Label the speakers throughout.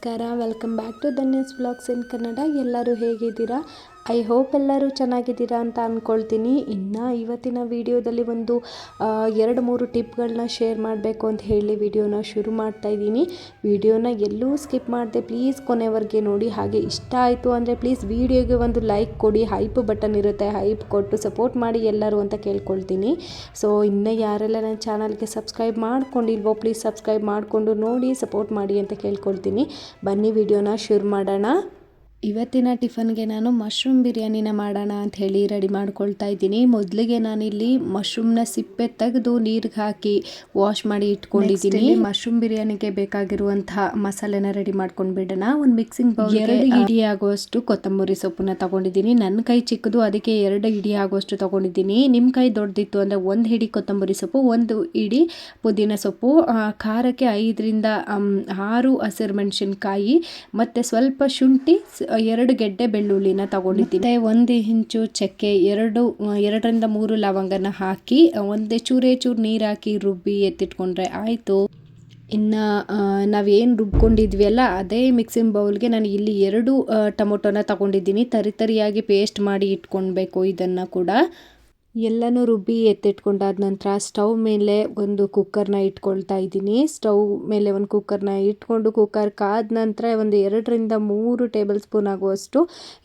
Speaker 1: ನಮಸ್ಕಾರ. Welcome back to Dhanya's blogs in Kannada ಎಲ್ಲರೂ ಹೇಗಿದ್ದೀರಾ? ಐ ಹೋಪ್ ಎಲ್ಲರೂ ಚೆನ್ನಾಗಿದ್ದೀರಾ ಅಂತ ಅಂದ್ಕೊಳ್ತೀನಿ ಇನ್ನು ಇವತ್ತಿನ ವಿಡಿಯೋದಲ್ಲಿ ಒಂದು ಎರಡು, ಮೂರು ಟಿಪ್ಗಳನ್ನ ಶೇರ್ ಮಾಡಬೇಕು ಅಂತ ಹೇಳಿ ವಿಡಿಯೋನ ಶುರು ಮಾಡ್ತಾ ಇದ್ದೀನಿ. ವಿಡಿಯೋನ ಎಲ್ಲೂ ಸ್ಕಿಪ್ ಮಾಡಿದೆ, ಪ್ಲೀಸ್ ಕೊನೆವರೆಗೆ ನೋಡಿ. ಹಾಗೆ ಇಷ್ಟ ಆಯಿತು ಅಂದರೆ ಪ್ಲೀಸ್ ವಿಡಿಯೋಗೆ ಒಂದು ಲೈಕ್ ಕೊಡಿ. ಹೈಪ್ ಬಟನ್ ಇರುತ್ತೆ, ಹೈಪ್ ಕೊಟ್ಟು ಸಪೋರ್ಟ್ ಮಾಡಿ ಎಲ್ಲರೂ ಅಂತ ಕೇಳ್ಕೊಳ್ತೀನಿ. ಸೊ, ಇನ್ನೂ ಯಾರೆಲ್ಲ ನನ್ನ ಚಾನಲ್ಗೆ ಸಬ್ಸ್ಕ್ರೈಬ್ ಮಾಡ್ಕೊಂಡಿಲ್ವೋ ಪ್ಲೀಸ್ ಸಬ್ಸ್ಕ್ರೈಬ್ ಮಾಡಿಕೊಂಡು ನೋಡಿ, ಸಪೋರ್ಟ್ ಮಾಡಿ ಅಂತ ಕೇಳ್ಕೊಳ್ತೀನಿ. ಬನ್ನಿ ವಿಡಿಯೋನ ಶುರು ಮಾಡೋಣ. ಇವತ್ತಿನ ಟಿಫನ್ಗೆ ನಾನು ಮಶ್ರೂಮ್ ಬಿರಿಯಾನಿನ ಮಾಡೋಣ ಅಂತ ಹೇಳಿ ರೆಡಿ ಮಾಡ್ಕೊಳ್ತಾ ಇದ್ದೀನಿ. ಮೊದಲಿಗೆ ನಾನಿಲ್ಲಿ ಮಶ್ರೂಮ್ನ ಸಿಪ್ಪೆ ತೆಗೆದು ನೀರಿಗೆ ಹಾಕಿ ವಾಶ್ ಮಾಡಿ ಇಟ್ಕೊಂಡಿದ್ದೀನಿ. ಮಶ್ರೂಮ್ ಬಿರಿಯಾನಿಗೆ ಬೇಕಾಗಿರುವಂತಹ ಮಸಾಲೆನ ರೆಡಿ ಮಾಡ್ಕೊಂಡು ಬಿಡೋಣ. ಒಂದು ಮಿಕ್ಸಿಂಗ್ ಬೌಲ್ ಎರಡು ಇಡಿ ಆಗುವಷ್ಟು ಕೊತ್ತಂಬರಿ ಸೊಪ್ಪನ್ನ ತಗೊಂಡಿದ್ದೀನಿ. ನನ್ನ ಕೈ ಚಿಕ್ಕದು ಅದಕ್ಕೆ ಎರಡು ಇಡಿ ಆಗುವಷ್ಟು ತಗೊಂಡಿದ್ದೀನಿ. ನಿಮ್ಮ ಕೈ ದೊಡ್ಡದಿತ್ತು ಅಂದರೆ ಒಂದು ಹಿಡಿ ಕೊತ್ತಂಬರಿ ಸೊಪ್ಪು ಒಂದು ಇಡಿ ಪುದೀನ ಸೊಪ್ಪು ಖಾರಕ್ಕೆ ಐದರಿಂದ ಆರು ಹಸಿರು ಮೆಣಸಿನ್ಕಾಯಿ ಮತ್ತು ಸ್ವಲ್ಪ ಶುಂಠಿ ಎರಡು ಗೆಡ್ಡೆ ಬೆಳ್ಳುಳ್ಳಿನ ತಗೊಂಡಿದ್ದೀನಿ. ಒಂದು ಇಂಚು ಚಕ್ಕೆ, ಎರಡು ಎರಡರಿಂದ ಮೂರು ಲವಂಗನ ಹಾಕಿ ಒಂದು ಚೂರೇ ಚೂರು ನೀರು ಹಾಕಿ ರುಬ್ಬಿ ಎತ್ತಿಟ್ಕೊಂಡ್ರೆ ಆಯಿತು. ಇನ್ನು ನಾವೇನು ರುಬ್ಕೊಂಡಿದ್ವಿ ಅಲ್ಲ ಅದೇ ಮಿಕ್ಸಿಂಗ್ ಬೌಲ್ಗೆ ನಾನು ಇಲ್ಲಿ ಎರಡು ಟೊಮೊಟೊನ ತಗೊಂಡಿದ್ದೀನಿ. ತರಿತರಿಯಾಗಿ ಪೇಸ್ಟ್ ಮಾಡಿ ಇಟ್ಕೊಳ್ಬೇಕು ಇದನ್ನು ಕೂಡ. ಎಲ್ಲನೂ ರುಬ್ಬಿ ಎತ್ತಿಟ್ಕೊಂಡಾದ ನಂತರ ಸ್ಟವ್ ಮೇಲೆ ಒಂದು ಕುಕ್ಕರ್ನ ಇಟ್ಕೊಳ್ತಾ ಇದ್ದೀನಿ. ಸ್ಟವ್ ಮೇಲೆ ಒಂದು ಕುಕ್ಕರ್ನ ಇಟ್ಕೊಂಡು ಕುಕ್ಕರ್ ಕಾದ ನಂತರ ಒಂದು ಎರಡರಿಂದ ಮೂರು ಟೇಬಲ್ ಸ್ಪೂನ್ ಆಗುವಷ್ಟು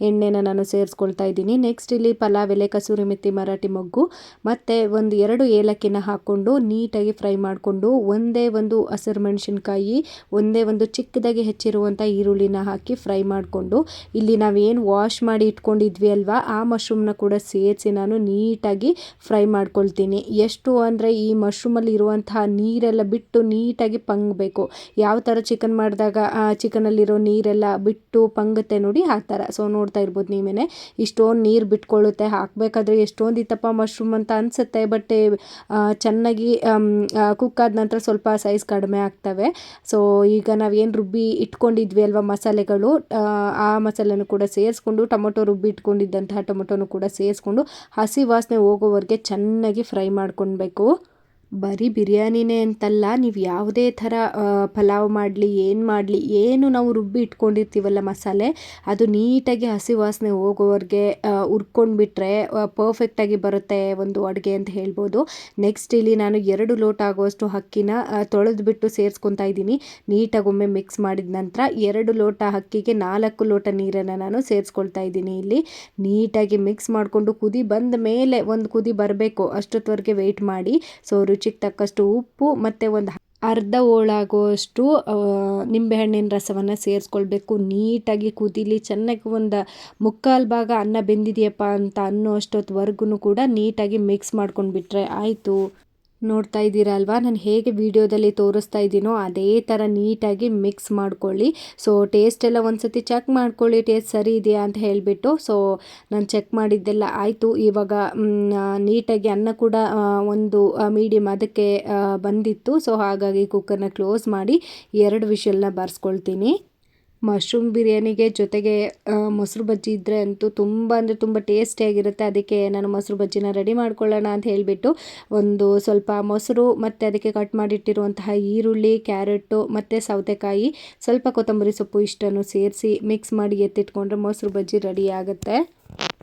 Speaker 1: ಎಣ್ಣೆನ ನಾನು ಸೇರಿಸ್ಕೊಳ್ತಾ ಇದ್ದೀನಿ. ನೆಕ್ಸ್ಟ್ ಇಲ್ಲಿ ಪಲಾವ್, ಎಲೆ, ಕಸೂರಿ ಮೆತ್ತಿ ಮರಾಠಿ ಮೊಗ್ಗು ಮತ್ತು ಒಂದು ಎರಡು ಏಲಕ್ಕಿನ ಹಾಕ್ಕೊಂಡು ನೀಟಾಗಿ ಫ್ರೈ ಮಾಡಿಕೊಂಡು ಒಂದೇ ಒಂದು ಹಸಿರು ಮೆಣಸಿನ್ಕಾಯಿ, ಒಂದೇ ಒಂದು ಚಿಕ್ಕದಾಗಿ ಹೆಚ್ಚಿರುವಂಥ ಈರುಳ್ಳಿನ ಹಾಕಿ ಫ್ರೈ ಮಾಡಿಕೊಂಡು ಇಲ್ಲಿ ನಾವೇನು ವಾಶ್ ಮಾಡಿ ಇಟ್ಕೊಂಡಿದ್ವಿ ಅಲ್ವಾ, ಆ ಮಶ್ರೂಮ್ನ ಕೂಡ ಸೇರಿಸಿ ನಾನು ನೀಟಾಗಿ ಫ್ರೈ ಮಾಡ್ಕೊಳ್ತೀನಿ. ಎಷ್ಟು ಅಂದರೆ ಈ ಮಶ್ರೂಮಲ್ಲಿ ಇರುವಂತಹ ನೀರೆಲ್ಲ ಬಿಟ್ಟು ನೀಟಾಗಿ ಪಂಗಬೇಕು. ಯಾವ ಥರ ಚಿಕನ್ ಮಾಡಿದಾಗ ಚಿಕನಲ್ಲಿರೋ ನೀರೆಲ್ಲ ಬಿಟ್ಟು ಪಂಗುತ್ತೆ ನೋಡಿ ಆ ಥರ. ಸೊ ನೋಡ್ತಾ ಇರ್ಬೋದು ನೀವೇ ಇಷ್ಟೊಂದು ನೀರು ಬಿಟ್ಕೊಳ್ಳುತ್ತೆ. ಹಾಕಬೇಕಾದ್ರೆ ಎಷ್ಟೊಂದು ಇತ್ತಪ್ಪ ಮಶ್ರೂಮ್ ಅಂತ ಅನಿಸುತ್ತೆ ಬಟ್ ಚೆನ್ನಾಗಿ ಕುಕ್ ಆದ ನಂತರ ಸ್ವಲ್ಪ ಸೈಜ್ ಕಡಿಮೆ ಆಗ್ತವೆ. ಸೊ ಈಗ ನಾವೇನು ರುಬ್ಬಿ ಇಟ್ಕೊಂಡಿದ್ವಿ ಅಲ್ವಾ ಮಸಾಲೆಗಳು ಆ ಮಸಾಲೆನೂ ಕೂಡ ಸೇರಿಸ್ಕೊಂಡು, ಟೊಮೊಟೊ ರುಬ್ಬಿ ಇಟ್ಕೊಂಡಿದ್ದಂತಹ ಟೊಮೊಟೊನು ಕೂಡ ಸೇರಿಸ್ಕೊಂಡು, ಹಸಿ ವಾಸನೆ ಹೋಗೋವರೆಗೆ ಚೆನ್ನಾಗಿ ಫ್ರೈ ಮಾಡ್ಕೊಳ್ಬೇಕು. ಬರೀ ಬಿರಿಯಾನಿನೇ ಅಂತಲ್ಲ, ನೀವು ಯಾವುದೇ ಥರ ಪಲಾವ್ ಮಾಡಲಿ, ಏನು ಮಾಡಲಿ, ಏನು ನಾವು ರುಬ್ಬಿ ಇಟ್ಕೊಂಡಿರ್ತೀವಲ್ಲ ಮಸಾಲೆ, ಅದು ನೀಟಾಗಿ ಹಸಿ ವಾಸನೆ ಹೋಗೋವರೆಗೆ ಹುರ್ಕೊಂಡ್ಬಿಟ್ರೆ ಪರ್ಫೆಕ್ಟಾಗಿ ಬರುತ್ತೆ ಒಂದು ಅಡುಗೆ ಅಂತ ಹೇಳ್ಬೋದು. ನೆಕ್ಸ್ಟ್ ಇಲ್ಲಿ ನಾನು ಎರಡು ಲೋಟ ಆಗುವಷ್ಟು ಅಕ್ಕಿನ ತೊಳೆದ್ಬಿಟ್ಟು ಸೇರಿಸ್ಕೊತಾ ಇದ್ದೀನಿ. ನೀಟಾಗಿ ಒಮ್ಮೆ ಮಿಕ್ಸ್ ಮಾಡಿದ ನಂತರ ಎರಡು ಲೋಟ ಅಕ್ಕಿಗೆ ನಾಲ್ಕು ಲೋಟ ನೀರನ್ನು ನಾನು ಸೇರಿಸ್ಕೊಳ್ತಾ ಇದ್ದೀನಿ ಇಲ್ಲಿ. ನೀಟಾಗಿ ಮಿಕ್ಸ್ ಮಾಡಿಕೊಂಡು ಕುದಿ ಬಂದ ಮೇಲೆ ಒಂದು ಕುದಿ ಬರಬೇಕು, ಅಷ್ಟೊತ್ತವರೆಗೆ ವೆಯ್ಟ್ ಮಾಡಿ. ಸೊ ರುಚಿಗೆ ತಕ್ಕಷ್ಟು ಉಪ್ಪು ಮತ್ತು ಒಂದು ಅರ್ಧ ಹೋಳಾಗೋವಷ್ಟು ನಿಂಬೆಹಣ್ಣಿನ ರಸವನ್ನು ಸೇರಿಸ್ಕೊಳ್ಬೇಕು. ನೀಟಾಗಿ ಕುದೀಲಿ, ಚೆನ್ನಾಗಿ ಒಂದು ಮುಕ್ಕಾಲು ಭಾಗ ಅನ್ನ ಬೆಂದಿದೆಯಪ್ಪ ಅಂತ ಅನ್ನೋ ಅಷ್ಟೊತ್ತವರೆಗೂ ಕೂಡ ನೀಟಾಗಿ ಮಿಕ್ಸ್ ಮಾಡ್ಕೊಂಡ್ಬಿಟ್ರೆ ಆಯಿತು. ನೋಡ್ತಾ ಇದ್ದೀರಾ ಅಲ್ವಾ? ನಾನು ಹೇಗೆ ವಿಡಿಯೋದಲ್ಲಿ ತೋರಿಸ್ತಾ ಇದ್ದೀನೋ ಅದೇ ಥರ ನೀಟಾಗಿ ಮಿಕ್ಸ್ ಮಾಡ್ಕೊಳ್ಳಿ. ಸೊ ಟೇಸ್ಟ್ ಎಲ್ಲ ಒಂದ್ಸತಿ ಚೆಕ್ ಮಾಡ್ಕೊಳ್ಳಿ ಟೇಸ್ಟ್ ಸರಿ ಇದೆಯಾ ಅಂತ ಹೇಳಿಬಿಟ್ಟು. ಸೊ ನಾನು ಚೆಕ್ ಮಾಡಿದ್ದೆಲ್ಲ ಆಯಿತು. ಇವಾಗ ನೀಟಾಗಿ ಅನ್ನ ಕೂಡ ಒಂದು ಮೀಡಿಯಮ್ ಅದಕ್ಕೆ ಬಂದಿತ್ತು. ಸೊ ಹಾಗಾಗಿ ಕುಕ್ಕರ್ನ ಕ್ಲೋಸ್ ಮಾಡಿ ಎರಡು ವಿಷಲ್ನ ಬಾರಿಸ್ಕೊಳ್ತೀನಿ. ಮಶ್ರೂಮ್ ಬಿರಿಯಾನಿಗೆ ಜೊತೆಗೆ ಮೊಸರು ಬಜ್ಜಿ ಇದ್ದರೆ ಅಂತೂ ತುಂಬ ಅಂದರೆ ತುಂಬ ಟೇಸ್ಟಿಯಾಗಿರುತ್ತೆ ಅದಕ್ಕೆ ನಾನು ಮೊಸರು ಬಜ್ಜಿನ ರೆಡಿ ಮಾಡ್ಕೊಳ್ಳೋಣ ಅಂತ ಹೇಳಿಬಿಟ್ಟು ಒಂದು ಸ್ವಲ್ಪ ಮೊಸರು ಮತ್ತು ಅದಕ್ಕೆ ಕಟ್ ಮಾಡಿಟ್ಟಿರುವಂತಹ ಈರುಳ್ಳಿ, ಕ್ಯಾರೆಟು ಮತ್ತು ಸೌತೆಕಾಯಿ, ಸ್ವಲ್ಪ ಕೊತ್ತಂಬರಿ ಸೊಪ್ಪು ಇಷ್ಟನ್ನು ಸೇರಿಸಿ ಮಿಕ್ಸ್ ಮಾಡಿ ಎತ್ತಿಟ್ಕೊಂಡ್ರೆ ಮೊಸರು ಬಜ್ಜಿ ರೆಡಿ ಆಗುತ್ತೆ.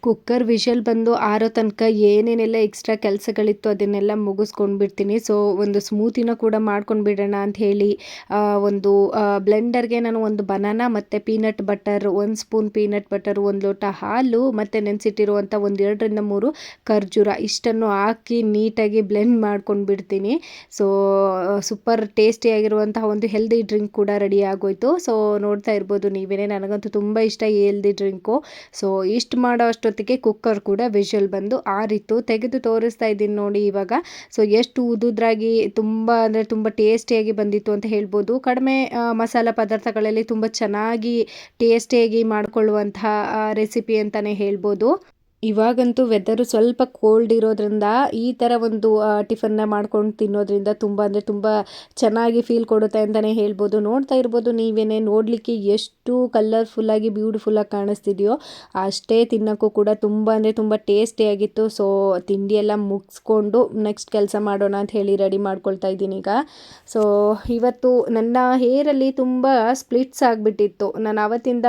Speaker 1: ಕುಕ್ಕರ್ ವಿಷಲ್ ಬಂದು ಆರೋ ತನಕ ಏನೇನೆಲ್ಲ ಎಕ್ಸ್ಟ್ರಾ ಕೆಲಸಗಳಿತ್ತು ಅದನ್ನೆಲ್ಲ ಮುಗಿಸ್ಕೊಂಡು ಬಿಡ್ತೀನಿ ಸೊ ಒಂದು ಸ್ಮೂತಿನ ಕೂಡ ಮಾಡ್ಕೊಂಡು ಬಿಡೋಣ ಅಂತ ಹೇಳಿ ಒಂದು ಬ್ಲೆಂಡರ್ಗೆ ನಾನು ಒಂದು ಬನಾನ ಮತ್ತು ಪೀನಟ್ ಬಟರ್ ಒಂದು ಸ್ಪೂನ್ ಪೀನಟ್ ಬಟರ್ ಒಂದು ಲೋಟ ಹಾಲು ಮತ್ತು ನೆನೆಸಿಟ್ಟಿರುವಂಥ ಒಂದು ಎರಡರಿಂದ ಮೂರು ಖರ್ಜೂರ ಇಷ್ಟನ್ನು ಹಾಕಿ ನೀಟಾಗಿ ಬ್ಲೆಂಡ್ ಮಾಡ್ಕೊಂಡು ಬಿಡ್ತೀನಿ. ಸೊ ಸೂಪರ್ ಟೇಸ್ಟಿಯಾಗಿರುವಂತಹ ಒಂದು ಹೆಲ್ದಿ ಡ್ರಿಂಕ್ ಕೂಡ ರೆಡಿ ಆಗೋಯ್ತು. ಸೊ ನೋಡ್ತಾ ಇರ್ಬೋದು ನೀವೇ ನನಗಂತೂ ತುಂಬ ಇಷ್ಟ ಈ ಹೆಲ್ದಿ ಡ್ರಿಂಕು ಸೊ ಇಷ್ಟು ಮಾಡೋ ಅಷ್ಟೊತ್ತಿಗೆ ಕುಕ್ಕರ್ ಕೂಡ ವಿಷಲ್ ಬಂದು ಆರಿತ್ತು. ತೆಗೆದು ತೋರಿಸ್ತಾ ಇದ್ದೀನಿ ನೋಡಿ ಇವಾಗ. ಸೊ ಎಷ್ಟು ಉದುದ್ರಾಗಿ ತುಂಬ ಅಂದರೆ ತುಂಬ ಟೇಸ್ಟಿಯಾಗಿ ಬಂದಿತ್ತು ಅಂತ ಹೇಳ್ಬೋದು. ಕಡಿಮೆ ಮಸಾಲ ಪದಾರ್ಥಗಳಲ್ಲಿ ತುಂಬ ಚೆನ್ನಾಗಿ ಟೇಸ್ಟಿಯಾಗಿ ಮಾಡಿಕೊಳ್ಳುವಂತಹ ರೆಸಿಪಿ ಅಂತಲೇ ಹೇಳ್ಬೋದು. ಇವಾಗಂತೂ ವೆದರು ಸ್ವಲ್ಪ ಕೋಲ್ಡ್ ಇರೋದ್ರಿಂದ ಈ ಥರ ಒಂದು ಟಿಫನ್ನ ಮಾಡ್ಕೊಂಡು ತಿನ್ನೋದ್ರಿಂದ ತುಂಬ ಅಂದರೆ ತುಂಬ ಚೆನ್ನಾಗಿ ಫೀಲ್ ಕೊಡುತ್ತೆ ಅಂತಲೇ ಹೇಳ್ಬೋದು. ನೋಡ್ತಾ ಇರ್ಬೋದು ನೀವೇನೆ, ನೋಡಲಿಕ್ಕೆ ಎಷ್ಟು ಕಲರ್ಫುಲ್ಲಾಗಿ ಬ್ಯೂಟಿಫುಲ್ಲಾಗಿ ಕಾಣಿಸ್ತಿದೆಯೋ ಅಷ್ಟೇ ತಿನ್ನೋಕ್ಕೂ ಕೂಡ ತುಂಬ ಅಂದರೆ ತುಂಬ ಟೇಸ್ಟಿಯಾಗಿತ್ತು ಸೊ ತಿಂಡಿ ಎಲ್ಲ ಮುಗಿಸ್ಕೊಂಡು ನೆಕ್ಸ್ಟ್ ಕೆಲಸ ಮಾಡೋಣ ಅಂತ ಹೇಳಿ ರೆಡಿ ಮಾಡ್ಕೊಳ್ತಾ ಇದ್ದೀನಿ ಈಗ. ಸೊ ಇವತ್ತು ನನ್ನ ಹೇರಲ್ಲಿ ತುಂಬ ಸ್ಪ್ಲಿಟ್ಸ್ ಆಗಿಬಿಟ್ಟಿತ್ತು. ನಾನು ಅವತ್ತಿಂದ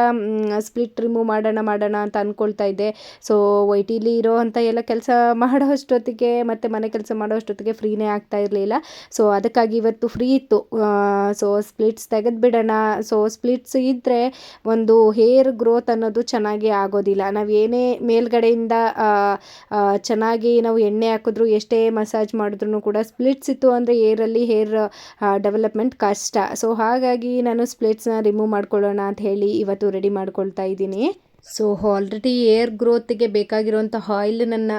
Speaker 1: ಸ್ಪ್ಲಿಟ್ ರಿಮೂವ್ ಮಾಡೋಣ ಮಾಡೋಣ ಅಂತ ಅಂದ್ಕೊಳ್ತಾ ಇದ್ದೆ. ಸೊ ವೈಟಿಲಿ ಇರೋ ಇರೋವಂಥ ಎಲ್ಲ ಕೆಲಸ ಮಾಡೋ ಅಷ್ಟೊತ್ತಿಗೆ ಮತ್ತು ಮನೆ ಕೆಲಸ ಮಾಡೋ ಅಷ್ಟೊತ್ತಿಗೆ ಫ್ರೀನೇ ಆಗ್ತಾ ಇರಲಿಲ್ಲ. ಸೊ ಅದಕ್ಕಾಗಿ ಇವತ್ತು ಫ್ರೀ ಇತ್ತು. ಸೊ ಸ್ಪ್ಲಿಟ್ಸ್ ತೆಗೆದುಬಿಡೋಣ ಸೊ ಸ್ಪ್ಲಿಟ್ಸ್ ಇದ್ದರೆ ಒಂದು ಹೇರ್ ಗ್ರೋತ್ ಅನ್ನೋದು ಚೆನ್ನಾಗಿ ಆಗೋದಿಲ್ಲ. ನಾವು ಏನೇ ಮೇಲ್ಗಡೆಯಿಂದ ಚೆನ್ನಾಗಿ ನಾವು ಎಣ್ಣೆ ಹಾಕಿದ್ರು, ಎಷ್ಟೇ ಮಸಾಜ್ ಮಾಡಿದ್ರು ಕೂಡ ಸ್ಪ್ಲಿಟ್ಸ್ ಇತ್ತು ಅಂದರೆ ಏರಲ್ಲಿ ಹೇರ್ ಡೆವಲಪ್ಮೆಂಟ್ ಕಷ್ಟ. ಸೊ ಹಾಗಾಗಿ ನಾನು ಸ್ಪ್ಲಿಟ್ಸ್ನ ರಿಮೂವ್ ಮಾಡ್ಕೊಳ್ಳೋಣ ಅಂತ ಹೇಳಿ ಇವತ್ತು ರೆಡಿ ಮಾಡ್ಕೊಳ್ತಾ ಇದ್ದೀನಿ. ಸೊ ಆಲ್ರೆಡಿ ಏರ್ ಗ್ರೋತ್ಗೆ ಬೇಕಾಗಿರುವಂಥ ಆಯಿಲ್ ನನ್ನ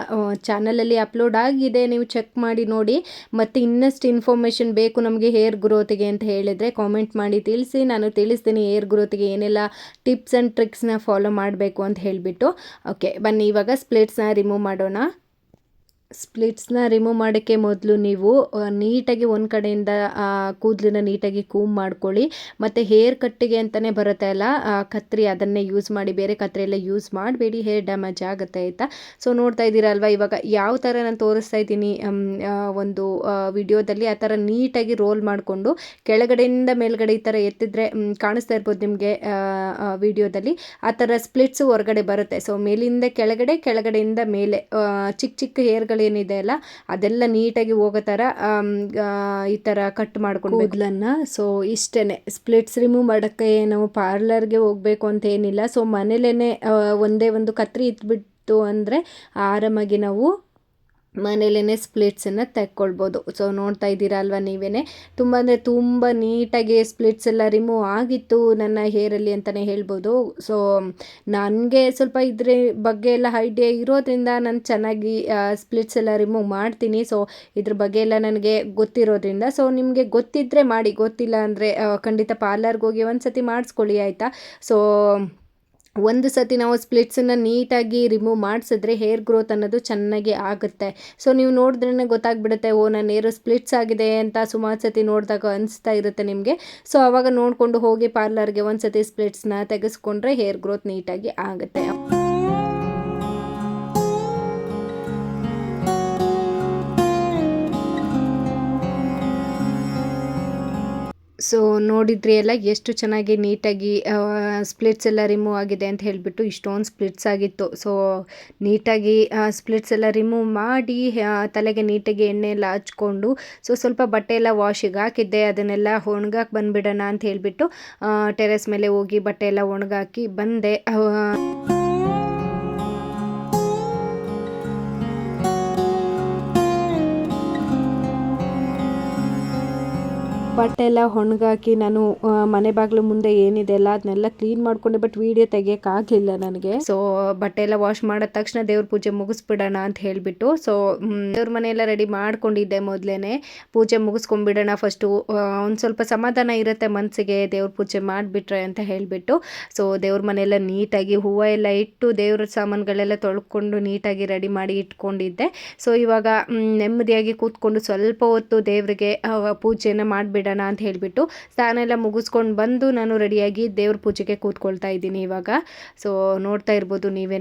Speaker 1: ಚಾನಲಲ್ಲಿ ಅಪ್ಲೋಡ್ ಆಗಿದೆ. ನೀವು ಚೆಕ್ ಮಾಡಿ ನೋಡಿ. ಮತ್ತು ಇನ್ನಷ್ಟು ಇನ್ಫಾರ್ಮೇಷನ್ ಬೇಕು ನಮಗೆ ಹೇರ್ ಗ್ರೋತ್ಗೆ ಅಂತ ಹೇಳಿದರೆ ಕಾಮೆಂಟ್ ಮಾಡಿ ತಿಳಿಸಿ. ನಾನು ತಿಳಿಸ್ತೀನಿ ಏರ್ ಗ್ರೋತ್ಗೆ ಏನೆಲ್ಲ ಟಿಪ್ಸ್ ಆ್ಯಂಡ್ ಟ್ರಿಕ್ಸ್ನ ಫಾಲೋ ಮಾಡಬೇಕು ಅಂತ ಹೇಳಿಬಿಟ್ಟು. ಓಕೆ ಬನ್ನಿ, ಇವಾಗ ಸ್ಪ್ಲಿಟ್ಸ್ನ ರಿಮೂವ್ ಮಾಡೋಣ. ಸ್ಪ್ಲಿಟ್ಸ್ನ ರಿಮೂವ್ ಮಾಡೋಕ್ಕೆ ಮೊದಲು ನೀವು ನೀಟಾಗಿ ಒಂದು ಕಡೆಯಿಂದ ಕೂದಲನ್ನ ನೀಟಾಗಿ ಕೂಮ್ ಮಾಡ್ಕೊಳ್ಳಿ. ಮತ್ತು ಹೇರ್ ಕಟ್ಟಿಗೆ ಅಂತಲೇ ಬರುತ್ತೆ ಅಲ್ಲ ಕತ್ರಿ ಅದನ್ನೇ ಯೂಸ್ ಮಾಡಿ, ಬೇರೆ ಕತ್ರಿ ಎಲ್ಲ ಯೂಸ್ ಮಾಡಬೇಡಿ ಹೇರ್ ಡ್ಯಾಮೇಜ್ ಆಗುತ್ತೆ ಆಯಿತಾ? ಸೊ ನೋಡ್ತಾ ಇದ್ದೀರಲ್ವ ಇವಾಗ? ಯಾವ ಥರ ನಾನು ತೋರಿಸ್ತಾ ಇದ್ದೀನಿ ಒಂದು ವಿಡಿಯೋದಲ್ಲಿ ಆ ಥರ ನೀಟಾಗಿ ರೋಲ್ ಮಾಡಿಕೊಂಡು, ಕೆಳಗಡೆಯಿಂದ ಮೇಲ್ಗಡೆ ಈ ಥರ ಎತ್ತಿದ್ರೆ ಕಾಣಿಸ್ತಾ ಇರ್ಬೋದು ನಿಮಗೆ ವಿಡಿಯೋದಲ್ಲಿ. ಆ ಥರ ಸ್ಪ್ಲಿಟ್ಸು ಹೊರಗಡೆ ಬರುತ್ತೆ. ಸೊ ಮೇಲಿಂದ ಕೆಳಗಡೆ, ಕೆಳಗಡೆಯಿಂದ ಮೇಲೆ ಚಿಕ್ಕ ಚಿಕ್ಕ ಹೇರ್ಗಳು ಏನಿದೆ ಅಲ್ಲ, ಅದೆಲ್ಲ ನೀಟಾಗಿ ಹೋಗೋ ಥರ ಈ ಥರ ಕಟ್ ಮಾಡ್ಕೊಂಡು ಕೂದಲನ್ನು ಸೊ ಇಷ್ಟೇ ಸ್ಪ್ಲಿಟ್ಸ್ ರಿಮೂವ್ ಮಾಡೋಕ್ಕೆ ನಾವು ಪಾರ್ಲರ್ಗೆ ಹೋಗಬೇಕು ಅಂತ ಏನಿಲ್ಲ. ಸೊ ಮನೇಲೇ ಒಂದೇ ಒಂದು ಕತ್ರಿ ಇಟ್ಬಿಟ್ಟು ಅಂದರೆ ಆರಾಮಾಗಿ ನಾವು ಮನೇಲೇ ಸ್ಪ್ಲಿಟ್ಸನ್ನು ತೆಕ್ಕೊಳ್ಬೋದು. ಸೊ ನೋಡ್ತಾ ಇದ್ದೀರಾ ಅಲ್ವಾ ನೀವೇ ತುಂಬ ಅಂದರೆ ತುಂಬ ನೀಟಾಗಿ ಸ್ಪ್ಲಿಟ್ಸ್ ಎಲ್ಲ ರಿಮೂವ್ ಆಗಿತ್ತು ನನ್ನ ಹೇರಲ್ಲಿ ಅಂತಲೇ ಹೇಳ್ಬೋದು. ಸೊ ನನಗೆ ಸ್ವಲ್ಪ ಇದ್ರ ಬಗ್ಗೆ ಎಲ್ಲ ಐಡಿಯಾ ಇರೋದ್ರಿಂದ ನಾನು ಚೆನ್ನಾಗಿ ಸ್ಪ್ಲಿಟ್ಸ್ ಎಲ್ಲ ರಿಮೂವ್ ಮಾಡ್ತೀನಿ. ಸೊ ಇದ್ರ ಬಗ್ಗೆ ಎಲ್ಲ ನನಗೆ ಗೊತ್ತಿರೋದ್ರಿಂದ. ಸೊ ನಿಮಗೆ ಗೊತ್ತಿದ್ದರೆ ಮಾಡಿ. ಗೊತ್ತಿಲ್ಲ ಅಂದರೆ ಖಂಡಿತ ಪಾರ್ಲರ್ಗೆ ಹೋಗಿ ಒಂದು ಸತಿ ಮಾಡಿಸ್ಕೊಳ್ಳಿ, ಆಯಿತಾ? ಸೊ ಒಂದು ಸತಿ ನಾವು ಸ್ಪ್ಲಿಟ್ಸನ್ನು ನೀಟಾಗಿ ರಿಮೂವ್ ಮಾಡಿಸಿದ್ರೆ ಹೇರ್ ಗ್ರೋತ್ ಅನ್ನೋದು ಚೆನ್ನಾಗಿ ಆಗುತ್ತೆ. ಸೊ ನೀವು ನೋಡಿದ್ರೇ ಗೊತ್ತಾಗ್ಬಿಡುತ್ತೆ, ಓ ನನ್ನ ಏರು ಸ್ಪ್ಲಿಟ್ಸ್ ಆಗಿದೆ ಅಂತ ಸುಮಾರು ಸತಿ ನೋಡಿದಾಗ ಅನಿಸ್ತಾ ಇರುತ್ತೆ ನಿಮಗೆ. ಸೊ ಆವಾಗ ನೋಡಿಕೊಂಡು ಹೋಗಿ ಪಾರ್ಲರ್ಗೆ ಒಂದು ಸತಿ ಸ್ಪ್ಲಿಟ್ಸ್ನ ತೆಗೆಸ್ಕೊಂಡ್ರೆ ಹೇರ್ ಗ್ರೋತ್ ನೀಟಾಗಿ ಆಗುತ್ತೆ. ಸೊ ನೋಡಿದ್ರಿ ಎಲ್ಲ ಎಷ್ಟು ಚೆನ್ನಾಗಿ ನೀಟಾಗಿ ಸ್ಪ್ಲಿಟ್ಸ್ ಎಲ್ಲ ರಿಮೂವ್ ಆಗಿದೆ ಅಂತ ಹೇಳಿಬಿಟ್ಟು ಇಷ್ಟೊಂದು ಸ್ಪ್ಲಿಟ್ಸ್ ಆಗಿತ್ತು. ಸೊ ನೀಟಾಗಿ ಸ್ಪ್ಲಿಟ್ಸ್ ಎಲ್ಲ ರಿಮೂವ್ ಮಾಡಿ ತಲೆಗೆ ನೀಟಾಗಿ ಎಣ್ಣೆ ಎಲ್ಲ ಹಚ್ಕೊಂಡು ಸೊ ಸ್ವಲ್ಪ ಬಟ್ಟೆ ಎಲ್ಲ ವಾಶಿಗೆ ಹಾಕಿದ್ದೆ. ಅದನ್ನೆಲ್ಲ ಒಣಗಾಕಿ ಬಂದುಬಿಡೋಣ ಅಂತ ಹೇಳಿಬಿಟ್ಟು ಟೆರೆಸ್ ಮೇಲೆ ಹೋಗಿ ಬಟ್ಟೆ ಎಲ್ಲ ಒಣಗಾಕಿ ಬಂದೆ. ಬಟ್ಟೆ ಎಲ್ಲ ಒಣಗಾಕಿ ನಾನು ಮನೆ ಬಾಗಿಲು ಮುಂದೆ ಏನಿದೆ ಅಲ್ಲ ಅದನ್ನೆಲ್ಲ ಕ್ಲೀನ್ ಮಾಡ್ಕೊಂಡೆ ಬಟ್ ವಿಡಿಯೋ ತೆಗಿಯೋಕ್ಕಾಗಲಿಲ್ಲ ನನಗೆ. ಸೊ ಬಟ್ಟೆ ಎಲ್ಲ ವಾಶ್ ಮಾಡಿದ ತಕ್ಷಣ ದೇವ್ರ ಪೂಜೆ ಮುಗಿಸ್ಬಿಡೋಣ ಅಂತ ಹೇಳಿಬಿಟ್ಟು ಸೊ ದೇವ್ರ ಮನೆಯೆಲ್ಲ ರೆಡಿ ಮಾಡ್ಕೊಂಡಿದ್ದೆ ಮೊದಲೇ ಪೂಜೆ ಮುಗಿಸ್ಕೊಂಡ್ಬಿಡೋಣ ಫಸ್ಟು ಒಂದು ಸ್ವಲ್ಪ ಸಮಾಧಾನ ಇರುತ್ತೆ ಮನಸ್ಸಿಗೆ ದೇವ್ರ ಪೂಜೆ ಮಾಡಿಬಿಟ್ರೆ ಅಂತ ಹೇಳಿಬಿಟ್ಟು ಸೊ ದೇವ್ರ ಮನೆಯೆಲ್ಲ ನೀಟಾಗಿ ಹೂವು ಎಲ್ಲ ಇಟ್ಟು ದೇವ್ರ ಸಾಮಾನುಗಳೆಲ್ಲ ತೊಳ್ಕೊಂಡು ನೀಟಾಗಿ ರೆಡಿ ಮಾಡಿ ಇಟ್ಕೊಂಡಿದ್ದೆ. ಸೊ ಇವಾಗ ನೆಮ್ಮದಿಯಾಗಿ ಕೂತ್ಕೊಂಡು ಸ್ವಲ್ಪ ಹೊತ್ತು ದೇವರಿಗೆ ಪೂಜೆನ ಮಾಡಿಬಿಟ್ಟು ಬಿಡೋಣ ಅಂತ ಹೇಳಿಬಿಟ್ಟು ಸ್ನಾನ ಎಲ್ಲ ಮುಗಿಸ್ಕೊಂಡು ಬಂದು ನಾನು ರೆಡಿಯಾಗಿ ದೇವ್ರ ಪೂಜೆಗೆ ಕೂತ್ಕೊಳ್ತಾ ಇದ್ದೀನಿ ಇವಾಗ. ಸೊ ನೋಡ್ತಾ ಇರ್ಬೋದು ನೀವೇ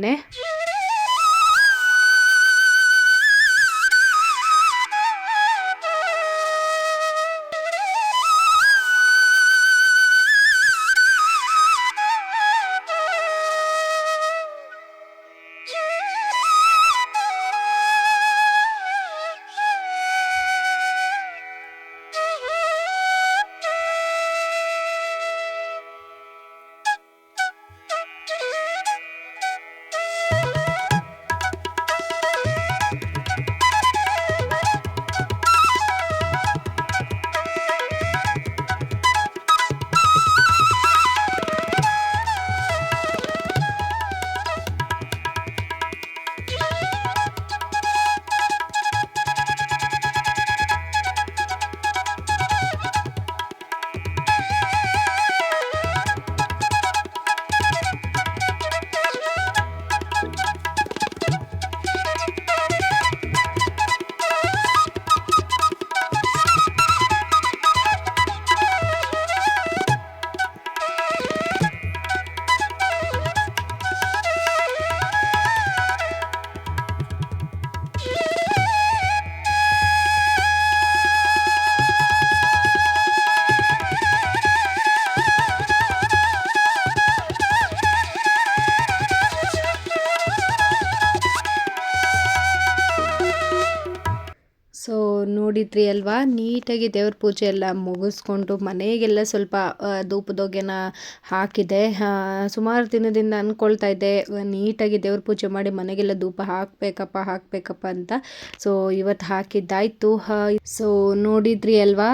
Speaker 1: ನೋಡಿದ್ರಿ ಅಲ್ವಾ? ನೀಟಾಗಿ ದೇವ್ರ ಪೂಜೆ ಎಲ್ಲ ಮುಗಿಸ್ಕೊಂಡು ಮನೆಗೆಲ್ಲ ಸ್ವಲ್ಪ ಧೂಪದೊಗೆನ ಹಾಕಿದೆ. ಸುಮಾರು ದಿನದಿಂದ ಅಂದ್ಕೊಳ್ತಾ ಇದ್ದೆ, ನೀಟಾಗಿ ದೇವ್ರ ಪೂಜೆ ಮಾಡಿ ಮನೆಗೆಲ್ಲ ಧೂಪ ಹಾಕಬೇಕಪ್ಪ ಹಾಕಬೇಕಪ್ಪ ಅಂತ. ಸೊ ಇವತ್ತು ಹಾಕಿದ್ದಾಯಿತು. ಸೊ ನೋಡಿದ್ರಿ ಅಲ್ವಾ?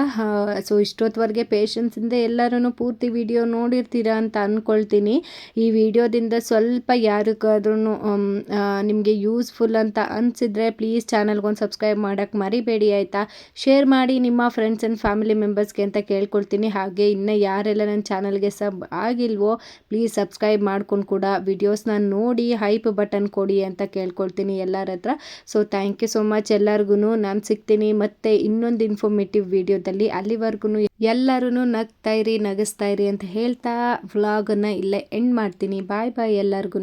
Speaker 1: ಸೊ ಇಷ್ಟೊತ್ತವರೆಗೆ ಪೇಷನ್ಸಿಂದ ಎಲ್ಲರೂ ಪೂರ್ತಿ ವಿಡಿಯೋ ನೋಡಿರ್ತೀರಾ ಅಂತ ಅಂದ್ಕೊಳ್ತೀನಿ ಈ ವಿಡಿಯೋದಿಂದ ಸ್ವಲ್ಪ ಯಾರಿಗಾದ್ರೂ ನಿಮಗೆ ಯೂಸ್ಫುಲ್ ಅಂತ ಅನಿಸಿದ್ರೆ ಪ್ಲೀಸ್ ಚಾನಲ್ಗೊಂದು ಸಬ್ಸ್ಕ್ರೈಬ್ ಮಾಡೋಕ್ಕೆ ಮರಿಬೇಡಿ, ಆಯಿತಾ? ಶೇರ್ ಮಾಡಿ ನಿಮ್ಮ ಫ್ರೆಂಡ್ಸ್ ಆ್ಯಂಡ್ ಫ್ಯಾಮಿಲಿ ಮೆಂಬರ್ಸ್ಗೆ ಅಂತ ಕೇಳ್ಕೊಳ್ತೀನಿ. ಹಾಗೆ ಇನ್ನು ಯಾರೆಲ್ಲ ನನ್ನ ಚಾನಲ್ಗೆ ಸಬ್ ಆಗಿಲ್ವೋ ಪ್ಲೀಸ್ ಸಬ್ಸ್ಕ್ರೈಬ್ ಮಾಡ್ಕೊಂಡು ಕೂಡ ವಿಡಿಯೋಸ್ನ ನೋಡಿ ಹೈಪ್ ಬಟನ್ ಕೊಡಿ ಅಂತ ಕೇಳ್ಕೊಳ್ತೀನಿ ಎಲ್ಲರ ಹತ್ರ. So thank you so much ಎಲ್ಲರಿಗೂ ನಾನು ಸಿಗ್ತೀನಿ ಮತ್ತೆ ಇನ್ನೊಂದು ಇನ್ಫಾರ್ಮೇಟಿವ್ ವಿಡಿಯೋದಲ್ಲಿ ಅಲ್ಲಿವರೆಗೂ ಎಲ್ಲರೂ ನಗ್ತಾ ಇರಿ, ನಗಿಸ್ತಾ ಇರಿ ಅಂತ ಹೇಳ್ತಾ ವ್ಲಾಗನ್ನು ಇಲ್ಲೇ ಎಂಡ್ ಮಾಡ್ತೀನಿ. ಬಾಯ್ ಬಾಯ್ ಎಲ್ಲರಿಗೂ